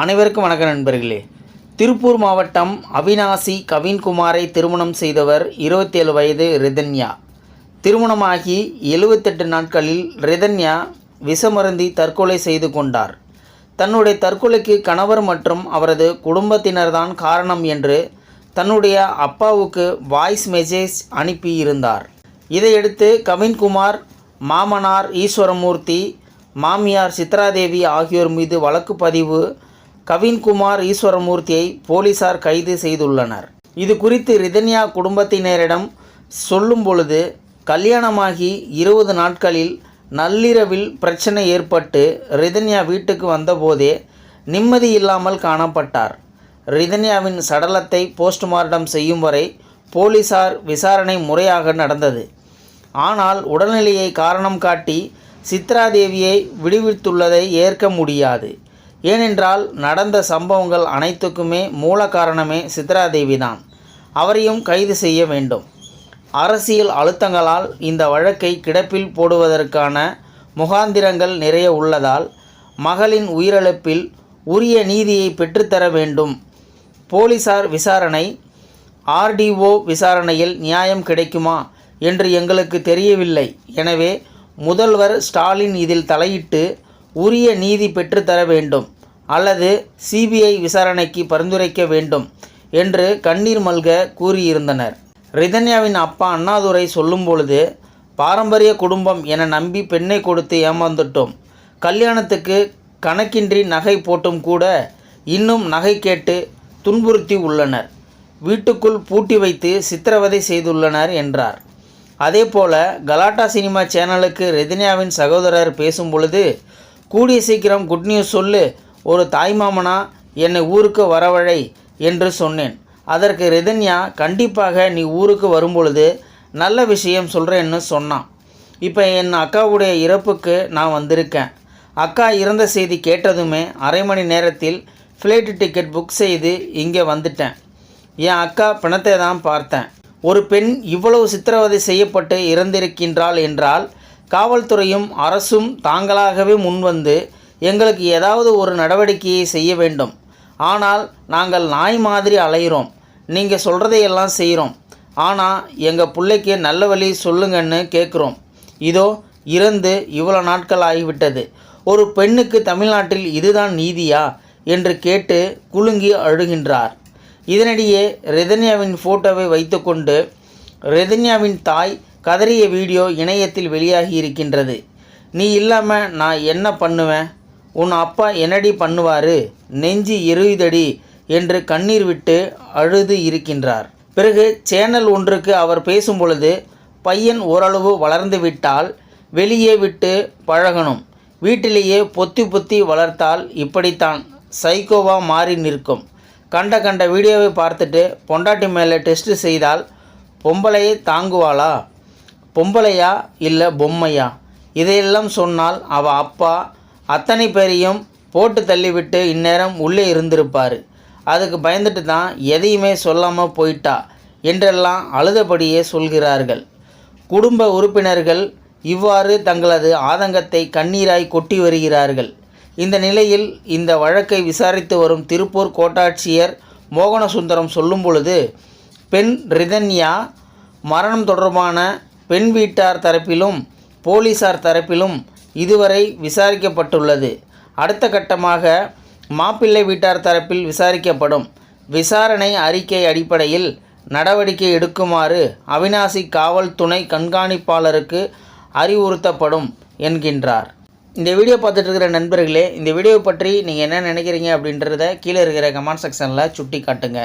அனைவருக்கும் வணக்கம் நண்பர்களே. திருப்பூர் மாவட்டம் அவினாசி கவின்குமாரை திருமணம் செய்தவர் இருபத்தேழு வயது ரிதன்யா. திருமணமாகி எழுபத்தெட்டு நாட்களில் ரிதன்யா விஷமருந்தி தற்கொலை செய்து கொண்டார். தன்னுடைய தற்கொலைக்கு கணவர் மற்றும் அவரது குடும்பத்தினர்தான் காரணம் என்று தன்னுடைய அப்பாவுக்கு வாய்ஸ் மெசேஜ் அனுப்பியிருந்தார். இதையடுத்து கவின்குமார் மாமனார் ஈஸ்வரமூர்த்தி மாமியார் சித்ராதேவி ஆகியோர் மீது வழக்கு பதிவு கவின்குமார் ஈஸ்வரமூர்த்தியை போலீசார் கைது செய்துள்ளனர். இது குறித்து ரிதன்யா குடும்பத்தினரிடம் சொல்லும் பொழுது கல்யாணமாகி இருபது நாட்களில் நள்ளிரவில் பிரச்சனை ஏற்பட்டு ரிதன்யா வீட்டுக்கு வந்தபோதே நிம்மதி இல்லாமல் காணப்பட்டார். ரிதன்யாவின் சடலத்தை போஸ்ட்மார்ட்டம் செய்யும் வரை போலீசார் விசாரணை முறையாக நடந்தது. ஆனால் உடல்நிலையை காரணம் காட்டி சித்ராதேவியை விடுவித்துள்ளதை ஏற்க முடியாது. ஏனென்றால் நடந்த சம்பவங்கள் அனைத்துக்குமே மூல காரணமே சித்ராதேவி தான் அவரையும் கைது செய்ய வேண்டும். அரசியல் அழுத்தங்களால் இந்த வழக்கை கிடப்பில் போடுவதற்கான முகாந்திரங்கள் நிறைய உள்ளதால் மகளின் உயிரிழப்பில் உரிய நீதியை பெற்றுத்தர வேண்டும். போலீசார் விசாரணை ஆர்டிஓ விசாரணையில் நியாயம் கிடைக்குமா என்று எங்களுக்கு தெரியவில்லை. எனவே முதல்வர் ஸ்டாலின் இதில் தலையிட்டு உரிய நீதி பெற்றுத்தர வேண்டும். அல்லது சிபிஐ விசாரணைக்கு பரிந்துரைக்க வேண்டும் என்று கண்ணீர் மல்க கூறியிருந்தனர். ரிதன்யாவின் அப்பா அண்ணாதுரை சொல்லும் பொழுது பாரம்பரிய குடும்பம் என நம்பி பெண்ணை கொடுத்து ஏமாந்துட்டோம். கல்யாணத்துக்கு கணக்கின்றி நகை போட்டும் கூட இன்னும் நகை கேட்டு துன்புறுத்தி உள்ளனர். வீட்டுக்குள் பூட்டி வைத்து சித்திரவதை செய்துள்ளனர் என்றார். அதேபோல கலாட்டா சினிமா சேனலுக்கு ரெதினியாவின் சகோதரர் பேசும் பொழுது கூடிய சீக்கிரம் குட் நியூஸ் சொல்லு ஒரு தாய்மாமனா என்னை ஊருக்கு வரவழை என்று சொன்னேன். அதற்கு ரிதன்யா கண்டிப்பாக நீ ஊருக்கு வரும்பொழுது நல்ல விஷயம் சொல்கிறேன்னு சொன்னான். இப்போ என் அக்காவுடைய இறப்புக்கு நான் வந்திருக்கேன். அக்கா இறந்த செய்தி கேட்டதுமே அரை மணி நேரத்தில் ஃப்ளைட்டு டிக்கெட் புக் செய்து இங்கே வந்துட்டேன். என் அக்கா பிணத்தை தான் பார்த்தேன். ஒரு பெண் இவ்வளவு சித்திரவதை செய்யப்பட்டு இறந்திருக்கின்றாள் என்றால் காவல்துறையும் அரசும் தாங்களாகவே முன்வந்து எங்களுக்கு ஏதாவது ஒரு நடவடிக்கையை செய்ய வேண்டும். ஆனால் நாங்கள் நாய் மாதிரி அலைகிறோம் நீங்கள் சொல்கிறதையெல்லாம் செய்கிறோம் ஆனால் எங்கள் பிள்ளைக்கு நல்ல வழி சொல்லுங்கன்னு கேட்குறோம் இதோ இறந்து இவ்வளோ நாட்கள் ஆகிவிட்டது. ஒரு பெண்ணுக்கு தமிழ்நாட்டில் இதுதான் நீதியா? என்று கேட்டு குலுங்கி அழுகின்றார். இதனிடையே ரெதன்யாவின் ஃபோட்டோவை வைத்துக்கொண்டு ரெதன்யாவின் தாய் கதறிய வீடியோ இணையத்தில் வெளியாகி இருக்கின்றது. நீ இல்லாமல் நான் என்ன பண்ணுவேன்? உன் அப்பா என்னடி பண்ணுவார்? நெஞ்சு எருயுதடி என்று கண்ணீர் விட்டு அழுது இருக்கின்றார். பிறகு சேனல் ஒன்றுக்கு அவர் பேசும் பொழுது பையன் ஓரளவு வளர்ந்து விட்டால் வெளியே விட்டு பழகணும். வீட்டிலேயே பொத்தி பொத்தி வளர்த்தால் இப்படித்தான் சைக்கோவா மாறி நிற்கும். கண்ட கண்ட வீடியோவை பார்த்துட்டு பொண்டாட்டி மேலே டெஸ்ட் செய்தால் பொம்பளையை தாங்குவாளா? பொம்பளையா இல்லை பொம்மையா? இதையெல்லாம் சொன்னால் அவள் அப்பா அத்தனை பேரையும் போட்டு தள்ளிவிட்டு இந்நேரம் உள்ளே இருந்திருப்பார். அதுக்கு பயந்துட்டு தான் எதையுமே சொல்லாமல் போயிட்டா என்றெல்லாம் அழுதபடியே சொல்கிறார்கள். குடும்ப உறுப்பினர்கள் இவ்வாறு தங்களது ஆதங்கத்தை கண்ணீராய் கொட்டி வருகிறார்கள். இந்த நிலையில் இந்த வழக்கை விசாரித்து வரும் திருப்பூர் கோட்டாட்சியர் மோகனசுந்தரம் சொல்லும் பொழுது பெண் ரிதன்யா மரணம் தொடர்பான பெண் வீட்டார் தரப்பிலும் போலீசார் தரப்பிலும் இதுவரை விசாரிக்கப்பட்டுள்ளது. அடுத்த கட்டமாக மாப்பிள்ளை வீட்டார் தரப்பில் விசாரிக்கப்படும் விசாரணை அறிக்கை அடிப்படையில் நடவடிக்கை எடுக்குமாறு அவினாசி காவல் துணை கண்காணிப்பாளருக்கு அறிவுறுத்தப்படும் என்கின்றார். இந்த வீடியோ பார்த்துட்டு இருக்கிற நண்பர்களே இந்த வீடியோ பற்றி நீங்கள் என்ன நினைக்கிறீங்க அப்படின்றத கீழே இருக்கிற கமெண்ட் செக்ஷனில் சுட்டி காட்டுங்க